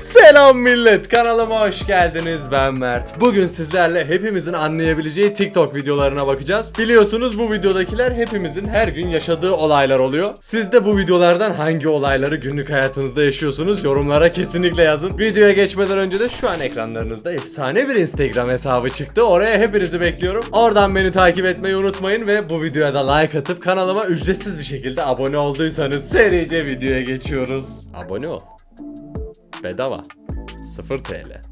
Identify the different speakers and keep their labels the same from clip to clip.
Speaker 1: Selam millet kanalıma hoş geldiniz. Ben Mert. Bugün sizlerle hepimizin anlayabileceği TikTok videolarına bakacağız. Biliyorsunuz bu videodakiler hepimizin her gün yaşadığı olaylar oluyor. Siz de bu videolardan hangi olayları günlük hayatınızda yaşıyorsunuz yorumlara kesinlikle yazın. Videoya geçmeden önce de şu an ekranlarınızda efsane bir Instagram hesabı çıktı. Oraya hepinizi bekliyorum. Oradan beni takip etmeyi unutmayın ve bu videoya da like atıp kanalıma ücretsiz bir şekilde abone olduysanız serice videoya geçiyoruz. Abone ol Bedava. 0 TL.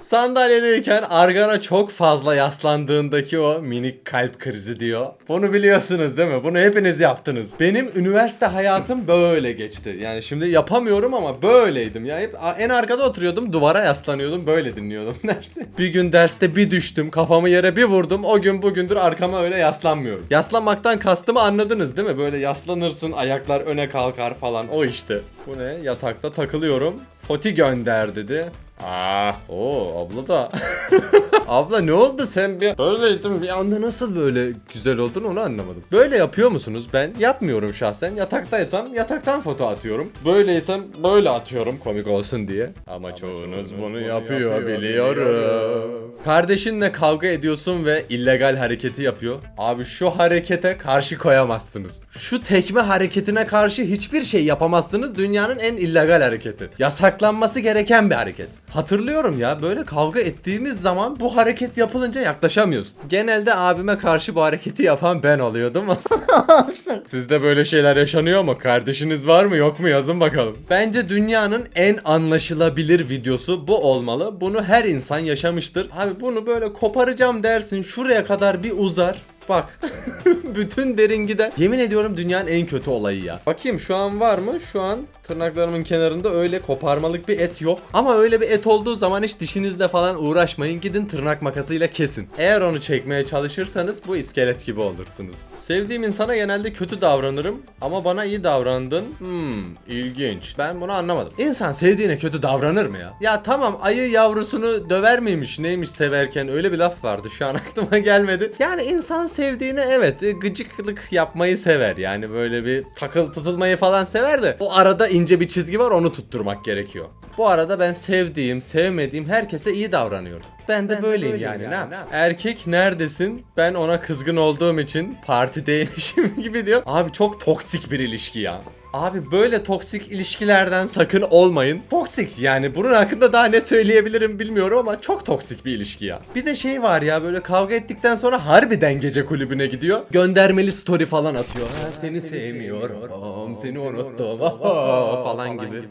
Speaker 1: Sandalyedeyken Argana çok fazla yaslandığındaki o minik kalp krizi diyor. Bunu biliyorsunuz değil mi? Bunu hepiniz yaptınız. Benim üniversite hayatım böyle geçti. Yani şimdi yapamıyorum ama böyleydim. Ya hep en arkada oturuyordum, duvara yaslanıyordum, böyle dinliyordum dersi. Bir gün derste bir düştüm, kafamı yere bir vurdum. O gün bugündür arkama öyle yaslanmıyorum. Yaslanmaktan kastımı anladınız değil mi? Böyle yaslanırsın, ayaklar öne kalkar falan. O işte. Bu ne? Yatakta takılıyorum. Foti gönder dedi. Aa, o abla da. abla ne oldu sen bir böyleydin bir anda nasıl böyle güzel oldun onu anlamadım. Böyle yapıyor musunuz? Ben yapmıyorum şahsen. Yataktaysam yataktan foto atıyorum. Böyleysem böyle atıyorum komik olsun diye. Ama, çoğunuz bunu yapıyor, biliyorum. Kardeşinle kavga ediyorsun ve illegal hareketi yapıyor. Abi şu harekete karşı koyamazsınız. Şu tekme hareketine karşı hiçbir şey yapamazsınız. Dünyanın en illegal hareketi. Yasaklanması gereken bir hareket. Hatırlıyorum ya böyle kavga ettiğimiz zaman bu hareket yapılınca yaklaşamıyoruz. Genelde abime karşı bu hareketi yapan ben oluyordum.
Speaker 2: Olsun.
Speaker 1: Sizde böyle şeyler yaşanıyor mu? Kardeşiniz var mı yok mu yazın bakalım. Bence dünyanın en anlaşılabilir videosu bu olmalı. Bunu her insan yaşamıştır. Abi bunu böyle koparacağım dersin şuraya kadar bir uzar. Bak. Bütün derin gider. Yemin ediyorum dünyanın en kötü olayı ya. Bakayım şu an var mı? Şu an tırnaklarımın kenarında öyle koparmalık bir et yok. Ama öyle bir et olduğu zaman hiç dişinizle falan uğraşmayın. Gidin tırnak makasıyla kesin. Eğer onu çekmeye çalışırsanız bu iskelet gibi olursunuz. Sevdiğim insana genelde kötü davranırım ama bana iyi davrandın. Hmm, ilginç. Ben bunu anlamadım. İnsan sevdiğine kötü davranır mı ya? Ya tamam ayı yavrusunu döver miymiş neymiş severken öyle bir laf vardı şu an aklıma gelmedi. Yani insan sevdiğine evet e, gıcıklık yapmayı sever. Yani böyle bir takıl tutulmayı falan sever de o arada ince bir çizgi var onu tutturmak gerekiyor. Bu arada ben sevdiğim, sevmediğim herkese iyi davranıyorum. Ben de böyleyim yani, ne yapayım? Erkek neredesin? Ben ona kızgın olduğum için partideymişim gibi diyor. Abi çok toksik bir ilişki ya. Abi böyle toksik ilişkilerden sakın olmayın. Toksik yani bunun hakkında daha ne söyleyebilirim bilmiyorum ama çok toksik bir ilişki ya. Bir de şey var ya böyle kavga ettikten sonra harbiden gece kulübüne gidiyor. Göndermeli story falan atıyor. Ha, seni sevmiyorum, seni unuttum falan gibi.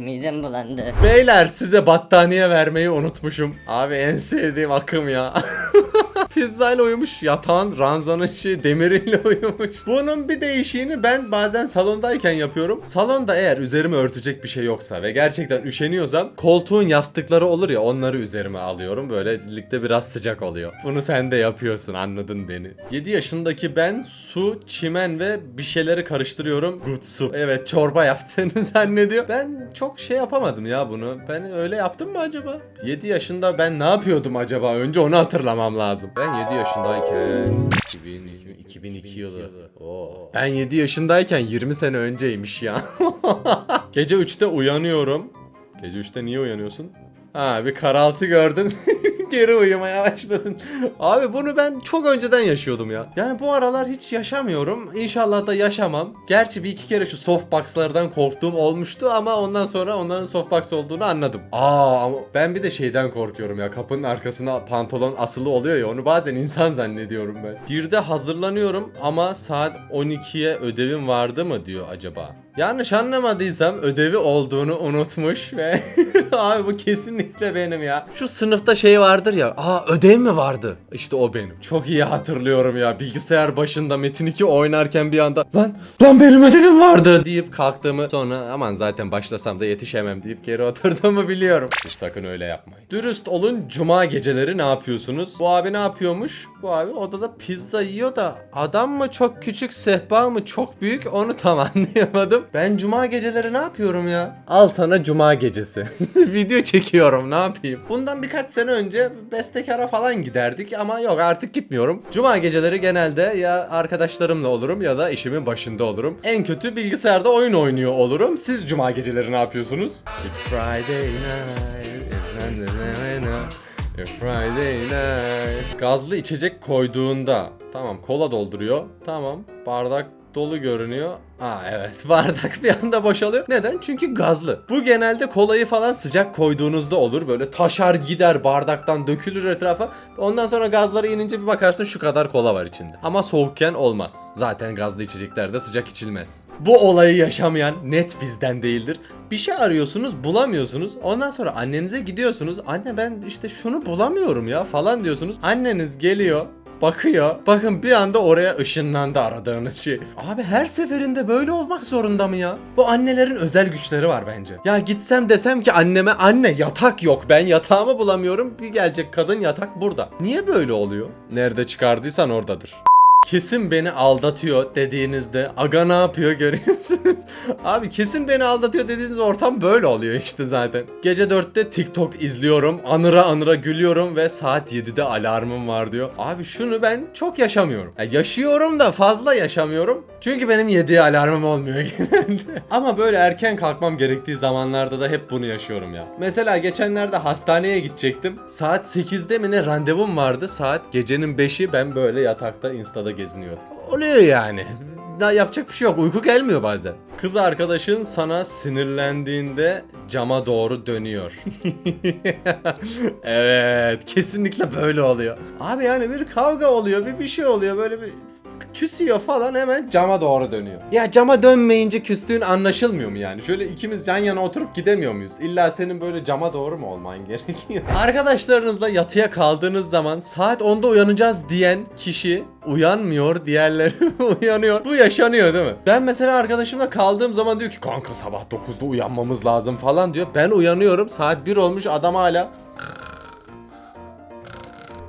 Speaker 2: Midem bulandı.
Speaker 1: Beyler size battaniye vermeyi unutmuşum. Abi en sevdiğim akım ya. Pizzayla uyumuş yatağın ranzanın şey demiriyle uyumuş. Bunun bir değişiğini ben bazen salondayken yapıyorum. Salonda eğer üzerime örtecek bir şey yoksa ve gerçekten üşeniyorsam koltuğun yastıkları olur ya onları üzerime alıyorum. Böylelikle biraz sıcak oluyor. Bunu sen de yapıyorsun anladın beni. 7 yaşındaki ben su, çimen ve bir şeyleri karıştırıyorum. Good su. Evet çorba yaptığını zannediyor. Ben çok şey yapamadım ya bunu. Ben öyle yaptım mı acaba? 7 yaşında ben ne yapıyordum acaba? Önce onu hatırlamam lazım. Ben 7 yaşındayken 2000, 2002 yılı. Oo. Ben 7 yaşındayken 20 sene önceymiş ya. Gece 3'te uyanıyorum. Gece 3'te niye uyanıyorsun? Ha bir karaltı gördün. Geri uyumaya başladın. Abi bunu ben çok önceden yaşıyordum ya. Yani bu aralar hiç yaşamıyorum. İnşallah da yaşamam. Gerçi bir iki kere şu softboxlardan korktuğum olmuştu ama ondan sonra onların softbox olduğunu anladım. Aa ama ben bir de şeyden korkuyorum ya. Kapının arkasına pantolon asılı oluyor ya onu bazen insan zannediyorum ben. Birde hazırlanıyorum ama saat 12'ye ödevim vardı mı diyor acaba. Yanlış anlamadıysam ödevi olduğunu unutmuş ve abi bu kesinlikle benim ya. Şu sınıfta şey vardır ya. Aa ödev mi vardı? İşte o benim. Çok iyi hatırlıyorum ya. Bilgisayar başında Metin 2 oynarken bir anda lan lan benim ödevim vardı deyip kalktığımı sonra aman zaten başlasam da yetişemem deyip geri oturduğumu biliyorum. Siz sakın öyle yapmayın. Dürüst olun cuma geceleri ne yapıyorsunuz? Bu abi ne yapıyormuş? Bu abi odada pizza yiyor da adam mı çok küçük sehpa mı çok büyük onu tam anlayamadım. Ben cuma geceleri ne yapıyorum ya? Al sana cuma gecesi. Video çekiyorum ne yapayım? Bundan birkaç sene önce bestekara falan giderdik ama yok artık gitmiyorum. Cuma geceleri genelde ya arkadaşlarımla olurum ya da işimin başında olurum. En kötü bilgisayarda oyun oynuyor olurum. Siz cuma geceleri ne yapıyorsunuz? It's Friday night. It's Friday night. Gazlı içecek koyduğunda tamam kola dolduruyor. Tamam bardak dolu görünüyor. Aa evet bardak bir anda boşalıyor. Neden? Çünkü gazlı. Bu genelde kolayı falan sıcak koyduğunuzda olur. Böyle taşar gider bardaktan dökülür etrafa. Ondan sonra gazları inince bir bakarsın şu kadar kola var içinde. Ama soğukken olmaz. Zaten gazlı içeceklerde sıcak içilmez. Bu olayı yaşamayan net bizden değildir. Bir şey arıyorsunuz bulamıyorsunuz. Ondan sonra annenize gidiyorsunuz. Anne ben işte şunu bulamıyorum ya falan diyorsunuz. Anneniz geliyor bakıyor. Bakın bir anda oraya ışınlandı aradığınız şey. Abi her seferinde böyle olmak zorunda mı ya? Bu annelerin özel güçleri var bence. Ya gitsem desem ki anneme anne yatak yok ben yatağımı bulamıyorum. Bir gelecek kadın yatak burada. Niye böyle oluyor? Nerede çıkardıysan oradadır. Kesin beni aldatıyor dediğinizde aga ne yapıyor görüyorsunuz. Abi kesin beni aldatıyor dediğiniz ortam böyle oluyor işte zaten. Gece 4'te TikTok izliyorum. Anıra anıra gülüyorum ve saat 7'de alarmım var diyor. Abi şunu ben çok yaşamıyorum. Ya yaşıyorum da fazla yaşamıyorum. Çünkü benim 7'ye alarmım olmuyor genelde. Ama böyle erken kalkmam gerektiği zamanlarda da hep bunu yaşıyorum ya. Mesela geçenlerde hastaneye gidecektim. Saat 8'de mi ne randevum vardı. Saat gecenin 5'i ben böyle yatakta Insta'da geziniyordum. Oluyor yani. Daha yapacak bir şey yok. Uyku gelmiyor bazen. Kız arkadaşın sana sinirlendiğinde cama doğru dönüyor. evet, kesinlikle böyle oluyor. Abi yani bir kavga oluyor, bir bir şey oluyor, böyle bir küsüyor falan hemen cama doğru dönüyor. Ya cama dönmeyince küstüğün anlaşılmıyor mu yani? Şöyle ikimiz yan yana oturup gidemiyor muyuz? İlla senin böyle cama doğru mu olman gerekiyor? Arkadaşlarınızla yatıya kaldığınız zaman saat 10'da uyanacağız diyen kişi uyanmıyor, diğerleri uyanıyor. Bu yaşanıyor değil mi? Ben mesela arkadaşımla kaldığım zaman diyor ki kanka sabah 9'da uyanmamız lazım falan diyor. Ben uyanıyorum saat 1 olmuş adam hala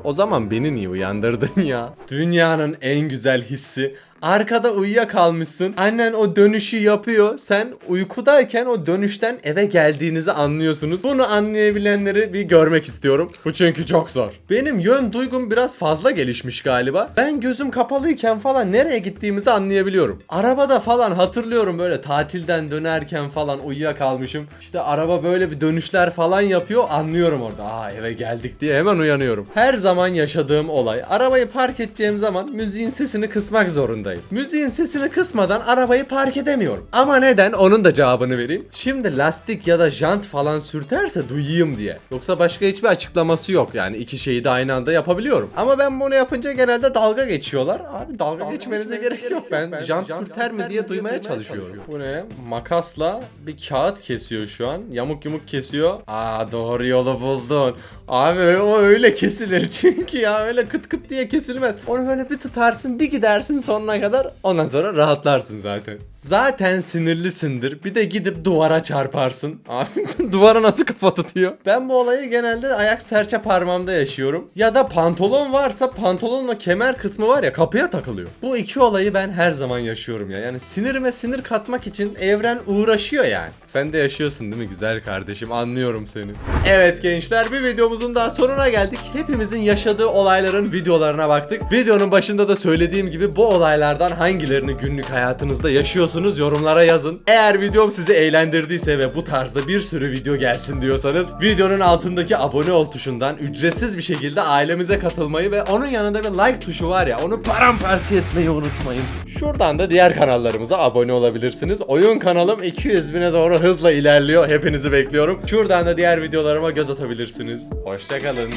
Speaker 1: o zaman beni niye uyandırdın ya? Dünyanın en güzel hissi. Arkada uyuyakalmışsın. Annen o dönüşü yapıyor. Sen uykudayken o dönüşten eve geldiğinizi anlıyorsunuz. Bunu anlayabilenleri bir görmek istiyorum. Bu çünkü çok zor. Benim yön duygum biraz fazla gelişmiş galiba. Ben gözüm kapalıyken falan nereye gittiğimizi anlayabiliyorum. Arabada falan hatırlıyorum böyle tatilden dönerken falan uyuyakalmışım. İşte araba böyle bir dönüşler falan yapıyor. Anlıyorum orada. Aa eve geldik diye hemen uyanıyorum. Her zaman yaşadığım olay. Arabayı park edeceğim zaman müziğin sesini kısmak zorundayım. Müziğin sesini kısmadan arabayı park edemiyorum. Ama neden? Onun da cevabını vereyim. Şimdi lastik ya da jant falan sürterse duyayım diye. Yoksa başka hiçbir açıklaması yok. Yani iki şeyi de aynı anda yapabiliyorum. Ama ben bunu yapınca genelde dalga geçiyorlar. Abi dalga, geçmenize gerek yok. Ben, jant, sürter mi diye duymaya çalışıyorum. Bu ne? Makasla bir kağıt kesiyor şu an. Yamuk yumuk kesiyor. Aa doğru yolu buldun. Abi o öyle kesilir çünkü ya öyle kıt kıt diye kesilmez. Onu böyle bir tutarsın bir gidersin sonuna kadar ondan sonra rahatlarsın zaten. Zaten sinirlisindir. Bir de gidip duvara çarparsın. Abi duvara nasıl kafa tutuyor? Ben bu olayı genelde ayak serçe parmağımda yaşıyorum. Ya da pantolon varsa pantolonla kemer kısmı var ya kapıya takılıyor. Bu iki olayı ben her zaman yaşıyorum ya. Yani sinirime sinir katmak için evren uğraşıyor yani. Sen de yaşıyorsun değil mi güzel kardeşim? Anlıyorum seni. Evet gençler bir videomuzun daha sonuna geldik. Hepimizin yaşadığı olayların videolarına baktık. Videonun başında da söylediğim gibi bu olaylardan hangilerini günlük hayatınızda yaşıyorsunuz yorumlara yazın. Eğer videom sizi eğlendirdiyse ve bu tarzda bir sürü video gelsin diyorsanız videonun altındaki abone ol tuşundan ücretsiz bir şekilde ailemize katılmayı ve onun yanında bir like tuşu var ya onu paramparça etmeyi unutmayın. Şuradan da diğer kanallarımıza abone olabilirsiniz. Oyun kanalım 200 bine doğru hızla ilerliyor. Hepinizi bekliyorum. Şuradan da diğer videolarıma göz atabilirsiniz. Hoşçakalın.